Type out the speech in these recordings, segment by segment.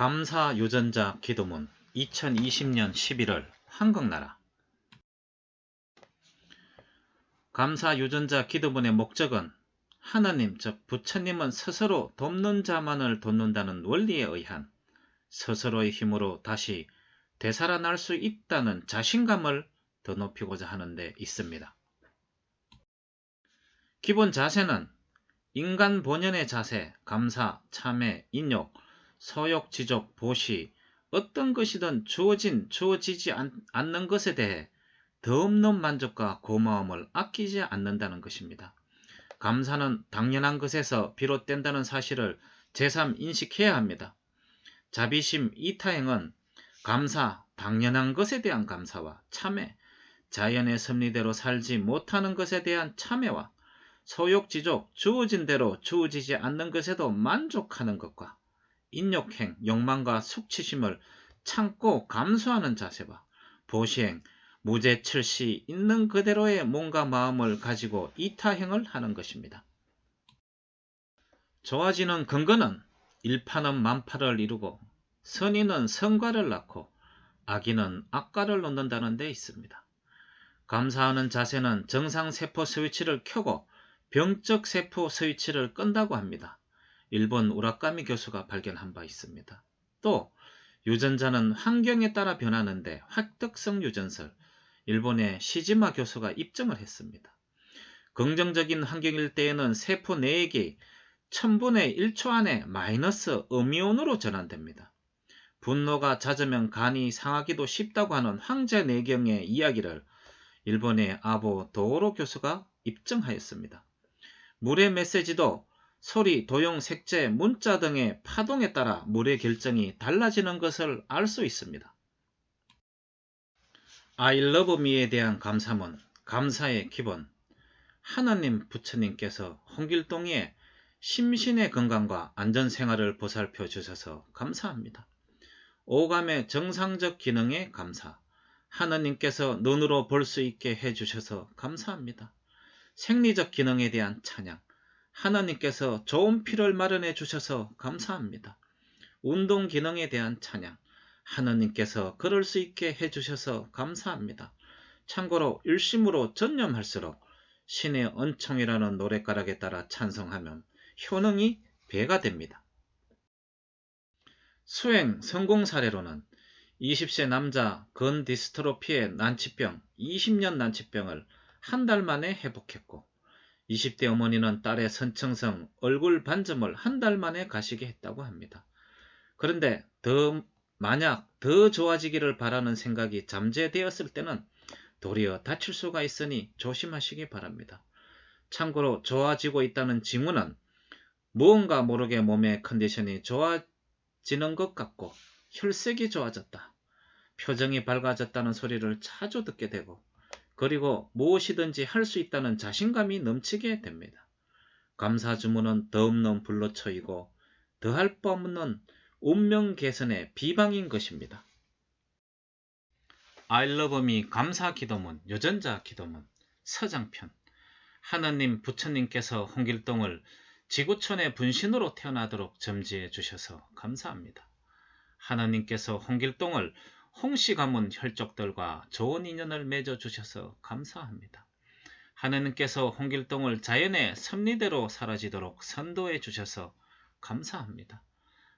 감사 유전자 기도문 2020년 11월 한국나라 감사 유전자 기도문의 목적은 하나님 즉 부처님은 스스로 돕는 자만을 돕는다는 원리에 의한 스스로의 힘으로 다시 되살아날 수 있다는 자신감을 더 높이고자 하는 데 있습니다. 기본 자세는 인간 본연의 자세, 감사, 참회, 인욕, 서욕, 지적, 보시, 어떤 것이든 주어진, 주어지지 않, 않는 것에 대해 더 없는 만족과 고마움을 아끼지 않는다는 것입니다. 감사는 당연한 것에서 비롯된다는 사실을 제3 인식해야 합니다. 자비심 이타행은 감사, 당연한 것에 대한 감사와 참회, 자연의 섭리대로 살지 못하는 것에 대한 참회와 소욕지족, 주어진 대로 주어지지 않는 것에도 만족하는 것과 인욕행, 욕망과 숙치심을 참고 감수하는 자세와 보시행, 무죄철시 있는 그대로의 몸과 마음을 가지고 이타행을 하는 것입니다. 좋아지는 근거는 일파는 만파를 이루고 선인은 성과를 낳고 악인은 악과를 놓는다는 데 있습니다. 감사하는 자세는 정상세포 스위치를 켜고 병적 세포 스위치를 끈다고 합니다. 일본 우라카미 교수가 발견한 바 있습니다. 또 유전자는 환경에 따라 변하는데 활득성 유전설 일본의 시지마 교수가 입증을 했습니다. 긍정적인 환경일 때에는 세포 내액이 1000분의 1초 안에 마이너스 음이온으로 전환됩니다. 분노가 잦으면 간이 상하기도 쉽다고 하는 황제 내경의 이야기를 일본의 아보 도오로 교수가 입증하였습니다. 물의 메시지도 소리, 도용, 색재, 문자 등의 파동에 따라 물의 결정이 달라지는 것을 알 수 있습니다. I love me에 대한 감사문, 감사의 기본. 하나님 부처님께서 홍길동의 심신의 건강과 안전생활을 보살펴 주셔서 감사합니다. 오감의 정상적 기능에 감사. 하나님께서 눈으로 볼 수 있게 해주셔서 감사합니다. 생리적 기능에 대한 찬양. 하나님께서 좋은 피를 마련해 주셔서 감사합니다. 운동 기능에 대한 찬양. 하나님께서 그럴 수 있게 해 주셔서 감사합니다. 참고로 일심으로 전념할수록 신의恩청이라는 노래가락에 따라 찬성하면 효능이 배가 됩니다. 수행 성공 사례로는 20세 남자 건 디스트로피의 난치병, 20년 난치병을 한 달 만에 회복했고 20대 어머니는 딸의 선청성 얼굴 반점을 한 달 만에 가시게 했다고 합니다. 그런데 더 만약 더 좋아지기를 바라는 생각이 잠재되었을 때는 도리어 다칠 수가 있으니 조심하시기 바랍니다. 참고로 좋아지고 있다는 징후는 무언가 모르게 몸의 컨디션이 좋아지는 것 같고 혈색이 좋아졌다. 표정이 밝아졌다는 소리를 자주 듣게 되고 그리고 무엇이든지 할 수 있다는 자신감이 넘치게 됩니다. 감사 주문은 더 없는 불로초이고 더할 바 없는 운명 개선의 비방인 것입니다. Me 감사 기도문, 여전자 기도문, 서장편 하나님 부처님께서 홍길동을 지구촌의 분신으로 태어나도록 점지해 주셔서 감사합니다. 하나님께서 홍길동을 홍씨 가문 혈족들과 좋은 인연을 맺어 주셔서 감사합니다. 하나님께서 홍길동을 자연의 섭리대로 사라지도록 선도해 주셔서 감사합니다.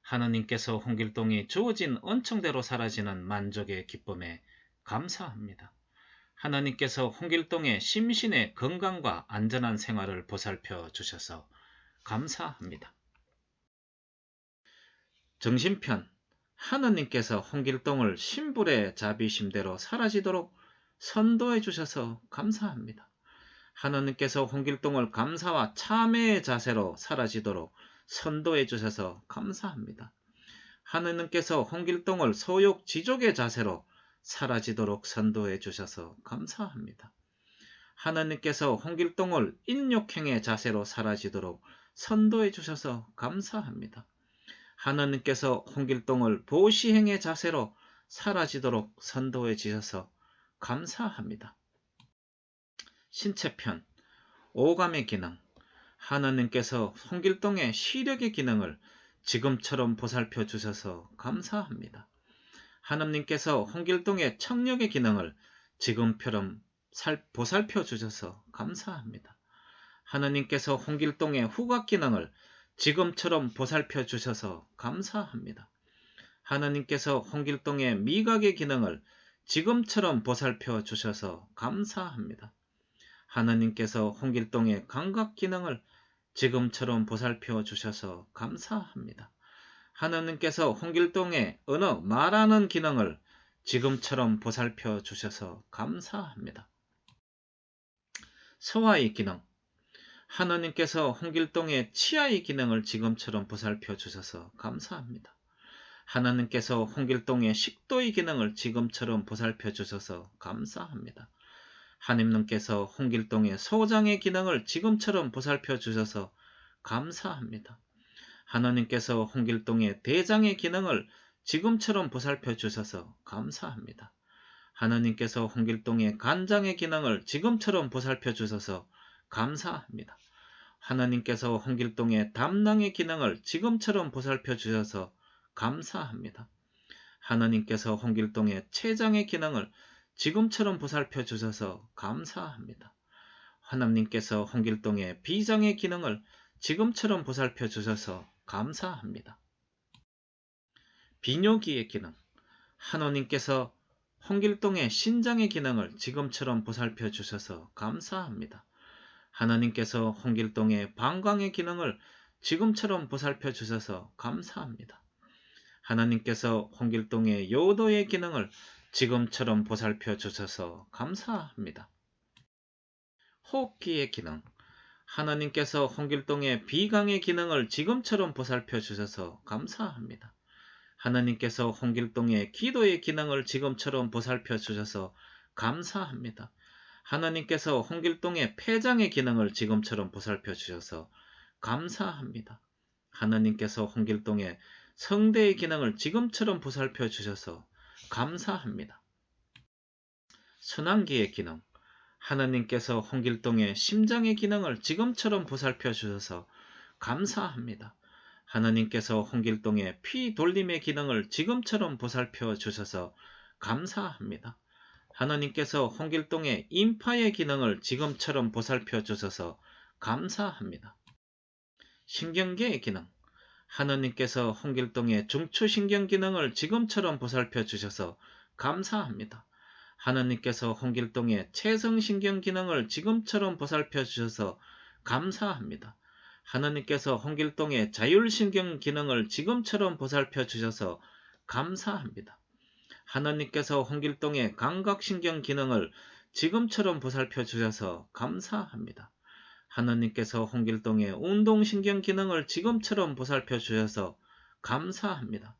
하나님께서 홍길동이 주어진恩청대로 사라지는 만족의 기쁨에 감사합니다. 하나님께서 홍길동의 심신의 건강과 안전한 생활을 보살펴 주셔서 감사합니다. 정신편 하느님께서 홍길동을 신불의 자비심대로 사라지도록 선도해 주셔서 감사합니다. 하느님께서 홍길동을 감사와 참회의 자세로 사라지도록 선도해 주셔서 감사합니다. 하느님께서 홍길동을 소욕 지족의 자세로 사라지도록 선도해 주셔서 감사합니다. 하느님께서 홍길동을 인욕행의 자세로 사라지도록 선도해 주셔서 감사합니다. 하나님께서 홍길동을 보시행의 자세로 사라지도록 선도해 주셔서 감사합니다. 신체편 오감의 기능 하나님께서 홍길동의 시력의 기능을 지금처럼 보살펴 주셔서 감사합니다. 하느님께서 홍길동의 청력의 기능을 지금처럼 살- 보살펴 주셔서 감사합니다. 하느님께서 홍길동의 후각 기능을 지금처럼 보살펴 주셔서 감사합니다. 하느님께서 홍길동의 미각의 기능을 지금처럼 보살펴 주셔서 감사합니다. 하느님께서 홍길동의 감각 기능을 지금처럼 보살펴 주셔서 감사합니다. 하느님께서 홍길동의 언어 말하는 기능을 지금처럼 보살펴 주셔서 감사합니다. 소화의 기능 하느님께서 홍길동의 치아의 기능을 지금처럼 보살펴 주셔서 감사합니다. 하나님께서 홍길동의 식도의 기능을 지금처럼 보살펴 주셔서 감사합니다. 하나님께서 홍길동의 소장의 기능을 지금처럼 보살펴 주셔서 감사합니다. 하나님께서 홍길동의 대장의 기능을 지금처럼 보살펴 주셔서 감사합니다. 하나님께서 홍길동의 간장의 기능을 지금처럼 보살펴 주셔서 감사합니다. 하나님께서 홍길동의 담낭의 기능을 지금처럼 보살펴 주셔서 감사합니다. 하나님께서 홍길동의 췌장의 기능을 지금처럼 보살펴 주셔서 감사합니다. 하나님께서 홍길동의 비장의 기능을 지금처럼 보살펴 주셔서 감사합니다. 비뇨기의 기능 하나님께서 홍길동의 신장의 기능을 지금처럼 보살펴 주셔서 감사합니다. 하나님께서 홍길동의 방광의 기능을 지금처럼 보살펴 주셔서 감사합니다. 하나님께서 홍길동의 요도의 기능을 지금처럼 보살펴 주셔서 감사합니다. 호흡기의 기능 하나님께서 홍길동의 비강의 기능을 지금처럼 보살펴 주셔서 감사합니다. 하나님께서 홍길동의 기도의 기능을 지금처럼 보살펴 주셔서 감사합니다. 하나님께서 홍길동의 폐장의 기능을 지금처럼 보살펴 주셔서 감사합니다. 하나님께서 홍길동의 성대의 기능을 지금처럼 보살펴 주셔서 감사합니다. 순환기의 기능 하나님께서 홍길동의 심장의 기능을 지금처럼 보살펴 주셔서 감사합니다. 하나님께서 홍길동의 피 돌림의 기능을 지금처럼 보살펴 주셔서 감사합니다. 하나님께서 홍길동의 인파의 기능을 지금처럼 보살펴 주셔서 감사합니다. 신경계의 기능 하나님께서 홍길동의 중추신경 기능을 지금처럼 보살펴 주셔서 감사합니다. 하나님께서 홍길동의 체성신경 기능을 지금처럼 보살펴 주셔서 감사합니다. 하나님께서 홍길동의 자율신경 기능을 지금처럼 보살펴 주셔서 감사합니다. 하나님께서 홍길동의 감각신경 기능을 지금처럼 보살펴 주셔서 감사합니다. 하나님께서 홍길동의 운동신경 기능을 지금처럼 보살펴 주셔서 감사합니다.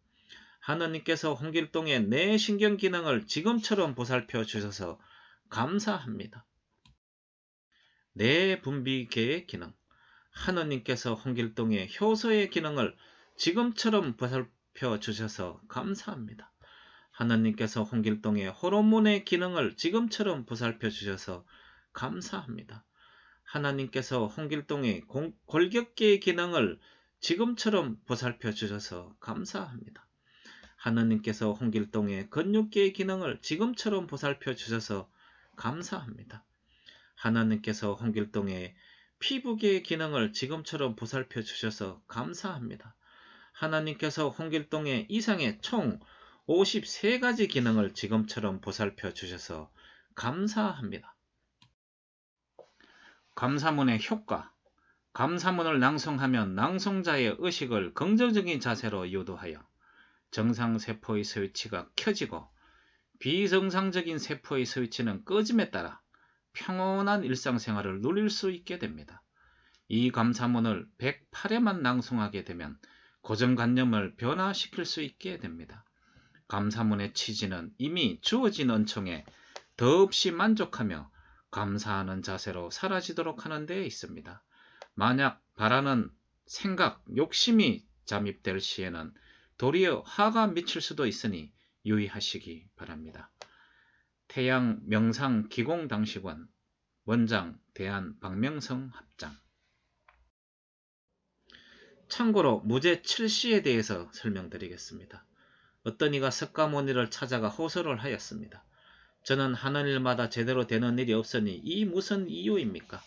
하나님께서 홍길동의 뇌 신경 기능을 지금처럼 보살펴 주셔서 감사합니다. 뇌 분비계의 기능 하나님께서 홍길동의 효소의 기능을 지금처럼 보살펴 주셔서 감사합니다. 하나님께서 홍길동의 호르몬의 기능을 지금처럼 보살펴 주셔서 감사합니다. 하나님께서 홍길동의 골격계의 기능을 지금처럼 보살펴 주셔서 감사합니다. 하나님께서 홍길동의 근육계의 기능을 지금처럼 보살펴 주셔서 감사합니다. 하나님께서 홍길동의 피부계의 기능을 지금처럼 보살펴 주셔서 감사합니다. 하나님께서 홍길동의 이상의 총 53가지 기능을 지금처럼 보살펴 주셔서 감사합니다. 감사문의 효과 감사문을 낭송하면 낭송자의 의식을 긍정적인 자세로 유도하여 정상세포의 스위치가 켜지고 비정상적인 세포의 스위치는 꺼짐에 따라 평온한 일상생활을 누릴 수 있게 됩니다. 이 감사문을 108회만 낭송하게 되면 고정관념을 변화시킬 수 있게 됩니다. 감사문의 취지는 이미 주어진 은총에 더없이 만족하며 감사하는 자세로 사라지도록 하는 데 있습니다. 만약 바라는 생각, 욕심이 잠입될 시에는 도리어 화가 미칠 수도 있으니 유의하시기 바랍니다. 태양 명상 기공 당식원 원장 대한 박명성 합장 참고로 무죄 7시에 대해서 설명드리겠습니다. 어떤 이가 석가모니를 찾아가 호소를 하였습니다. 저는 하는 일마다 제대로 되는 일이 없으니 이 무슨 이유입니까?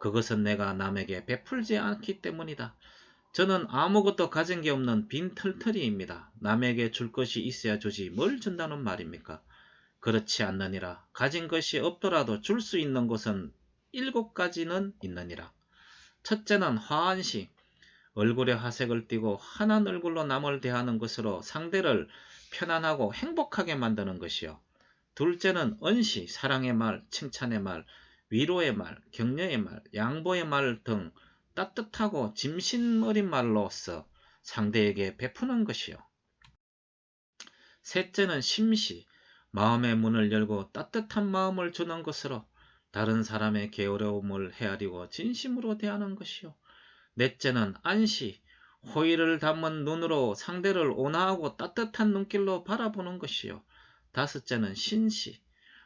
그것은 내가 남에게 베풀지 않기 때문이다. 저는 아무것도 가진 게 없는 빈 털털이입니다. 남에게 줄 것이 있어야 주지 뭘 준다는 말입니까? 그렇지 않느니라. 가진 것이 없더라도 줄 수 있는 것은 일곱 가지는 있느니라. 첫째는 화한시. 얼굴에 화색을 띠고 환한 얼굴로 남을 대하는 것으로 상대를 편안하고 행복하게 만드는 것이요. 둘째는 언시, 사랑의 말, 칭찬의 말, 위로의 말, 격려의 말, 양보의 말 등 따뜻하고 짐신 어린 말로써 상대에게 베푸는 것이요. 셋째는 심시, 마음의 문을 열고 따뜻한 마음을 주는 것으로 다른 사람의 게으름을 헤아리고 진심으로 대하는 것이요. 넷째는 안시, 호의를 담은 눈으로 상대를 온화하고 따뜻한 눈길로 바라보는 것이요. 다섯째는 신시,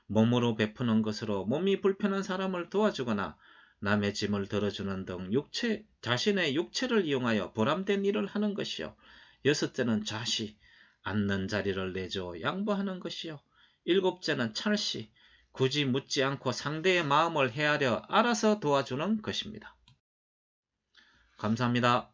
몸으로 베푸는 것으로 몸이 불편한 사람을 도와주거나 남의 짐을 들어주는 등 육체, 자신의 육체를 이용하여 보람된 일을 하는 것이요. 여섯째는 좌시, 앉는 자리를 내줘 양보하는 것이요. 일곱째는 찰시, 굳이 묻지 않고 상대의 마음을 헤아려 알아서 도와주는 것입니다. 감사합니다.